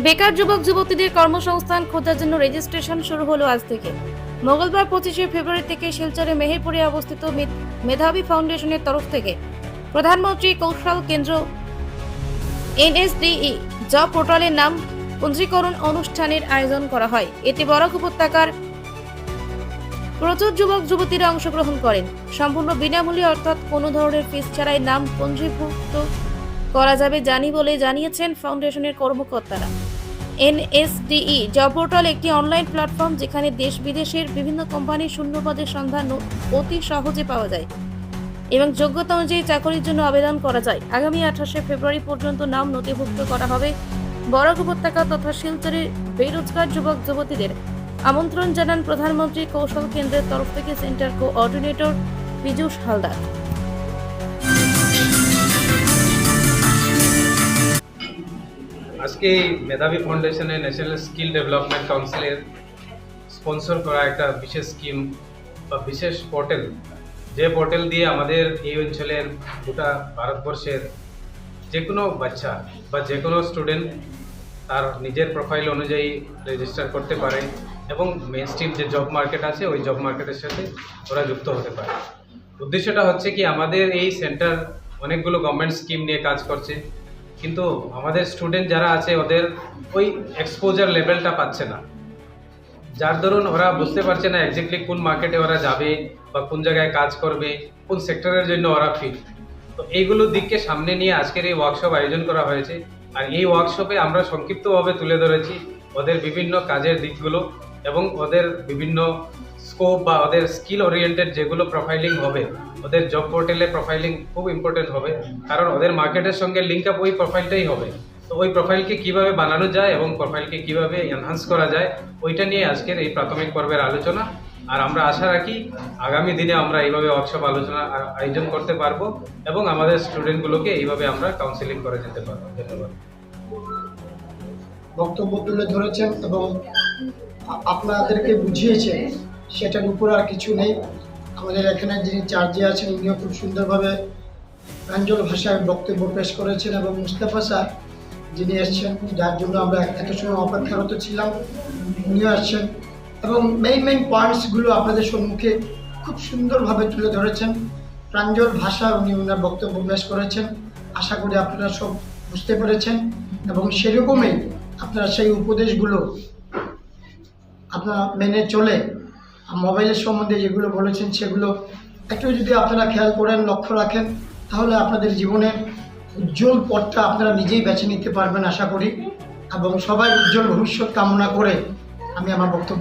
বেকার যুবক, যুবতীদের কর্মসংস্থান খোঁজার জন্য রেজিস্ট্রেশন শুরু হলো আজ থেকে। মঙ্গলবার পঁচিশে ফেব্রুয়ারি থেকে শিলচরে মেহেরপুরে অবস্থিত মেধাবী ফাউন্ডেশনের তরফ থেকে প্রধানমন্ত্রী কৌশল কেন্দ্র এনএসডিই জব পোর্টালের নাম পঞ্জীকরণ অনুষ্ঠানের আয়োজন করা হয়। এতে বরাক উপত্যকার প্রচুর যুবক, যুবতীরা অংশগ্রহণ করেন। সম্পূর্ণ বিনামূল্যে অর্থাৎ কোনো ধরনের ফিস ছাড়াই নাম পঞ্জীভুক্ত করা যাবে জানি বলে জানিয়েছেন ফাউন্ডেশনের কর্মকর্তারা। এনএসডিই জব পোর্টাল একটি অনলাইন প্ল্যাটফর্ম যেখানে দেশ বিদেশের বিভিন্ন কোম্পানির শূন্যপদের সন্ধান অতি সহজে পাওয়া যায় এবং যোগ্যতা অনুযায়ী চাকরির জন্য আবেদন করা যায়। আগামী আঠাশে ফেব্রুয়ারি পর্যন্ত নাম নথিভুক্ত করা হবে বরাক উপত্যকা তথা শিলচরের বেরোজগার যুবক যুবতীদের। আমন্ত্রণ জানান প্রধানমন্ত্রী কৌশল কেন্দ্রের তরফ থেকে সেন্টার কোঅর্ডিনেটর পীযূষ হালদার। আজকে এই মেধাবী ফাউন্ডেশনের ন্যাশনাল স্কিল ডেভেলপমেন্ট কাউন্সিলের স্পন্সর করা একটা বিশেষ স্কিম বা বিশেষ পোর্টাল যে পোর্টাল দিয়ে আমাদের এই অঞ্চলের গোটা ভারতবর্ষের যে কোনো বাচ্চা বা যে কোনো স্টুডেন্ট তার নিজের প্রোফাইল অনুযায়ী রেজিস্টার করতে পারে এবং মেন স্ট্রিম যে জব মার্কেট আছে, ওই জব মার্কেটের সাথে ওরা যুক্ত হতে পারে। উদ্দেশ্যটা হচ্ছে কি, আমাদের এই সেন্টার অনেকগুলো গভর্নমেন্ট স্কিম নিয়ে কাজ করছে। কিন্তু আমাদের স্টুডেন্ট যারা আছে, ওদের ওই এক্সপোজার লেভেলটা পাচ্ছে না। যার দরুন ওরা বুঝতে পারছে না এক্স্যাক্টলি কোন মার্কেটে ওরা যাবে বা কোন জায়গায় কাজ করবে, কোন সেক্টরের জন্য ওরা ফিট তো এইগুলো দিককে সামনে নিয়ে আজকের এই ওয়ার্কশপ আয়োজন করা হয়েছে। আর এই ওয়ার্কশপে আমরা সংক্ষিপ্তভাবে তুলে ধরেছি ওদের বিভিন্ন কাজের দিকগুলো এবং ওদের বিভিন্ন স্কোপ বা ওদের স্কিল ওরিয়েন্টেড যেগুলো প্রোফাইলিং হবে, ওদের জব পোর্টালে প্রোফাইলিং খুব ইম্পর্টেন্ট হবে। কারণ ওদের মার্কেটের সঙ্গে লিঙ্ক আপ ওই প্রোফাইলটাই হবে। তো ওই প্রোফাইলকে কীভাবে বানানো যায় এবং প্রোফাইলকে কীভাবে এনহান্স করা যায়, ওইটা নিয়ে আজকের এই প্রাথমিক পর্বের আলোচনা। আর আমরা আশা রাখি আগামী দিনে আমরা এইভাবে ওয়ার্কশপ আলোচনা আয়োজন করতে পারব এবং আমাদের স্টুডেন্টগুলোকে এইভাবে আমরা কাউন্সিলিং করে যেতে পারব। ধন্যবাদ। বক্তব্য তুলে ধরেছেন এবং আপনাদেরকে বুঝিয়েছেন সেটার উপর আর কিছু নেই। আমাদের এখানে যিনি চার্জে আছেন, উনিও খুব সুন্দরভাবে প্রাঞ্জল ভাষায় বক্তব্য পেশ করেছেন এবং মুস্তাফা স্যার যিনি এসছেন, যার জন্য আমরা এত সময় অপেক্ষারত ছিলাম, উনিও আসছেন এবং মেইন মেইন পয়েন্টসগুলো আপনাদের সম্মুখে খুব সুন্দরভাবে তুলে ধরেছেন। প্রাঞ্জল ভাষা উনি ওনার বক্তব্য পেশ করেছেন। আশা করি আপনারা সব বুঝতে পেরেছেন এবং সেরকমই আপনারা সেই উপদেশগুলো আপনারা মেনে চলে মোবাইলের সম্বন্ধে যেগুলো বলেছেন, সেগুলো একটু যদি আপনারা খেয়াল করেন, লক্ষ্য রাখেন, তাহলে আপনাদের জীবনের উজ্জ্বল পথটা আপনারা নিজেই বেছে নিতে পারবেন, আশা করি। এবং সবাই উজ্জ্বল ভবিষ্যৎ কামনা করে আমি আমার বক্তব্য